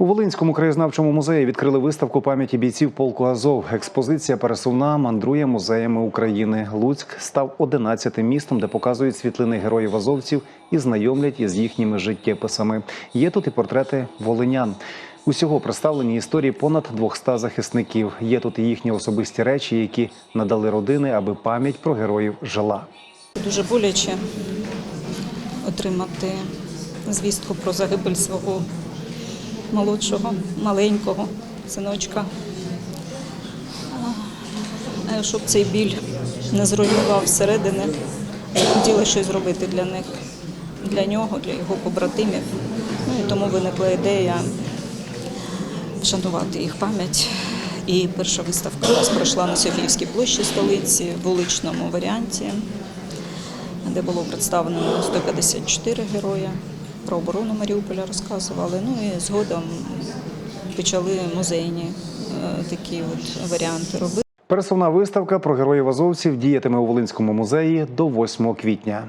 У Волинському краєзнавчому музеї відкрили виставку пам'яті бійців полку Азов. Експозиція пересувна мандрує музеями України. Луцьк став 11-тим містом, де показують світлини героїв азовців і знайомлять із їхніми життєписами. Є тут і портрети волинян. Усього представлені історії понад 200 захисників. Є тут і їхні особисті речі, які надали родини, аби пам'ять про героїв жила. Дуже боляче отримати звістку про загибель свого молодшого, маленького синочка. Щоб цей біль не зруйнував всередини, хотіли щось зробити для них, для нього, для його побратимів. Ну і тому виникла ідея вшанувати їх пам'ять. І перша виставка у нас пройшла на Софіївській площі столиці в вуличному варіанті, де було представлено 154 героя. Про оборону Маріуполя розказували. Ну і згодом почали музейні е, такі от варіанти робити. Пересувна виставка про героїв азовців діятиме у Волинському музеї до 8 квітня.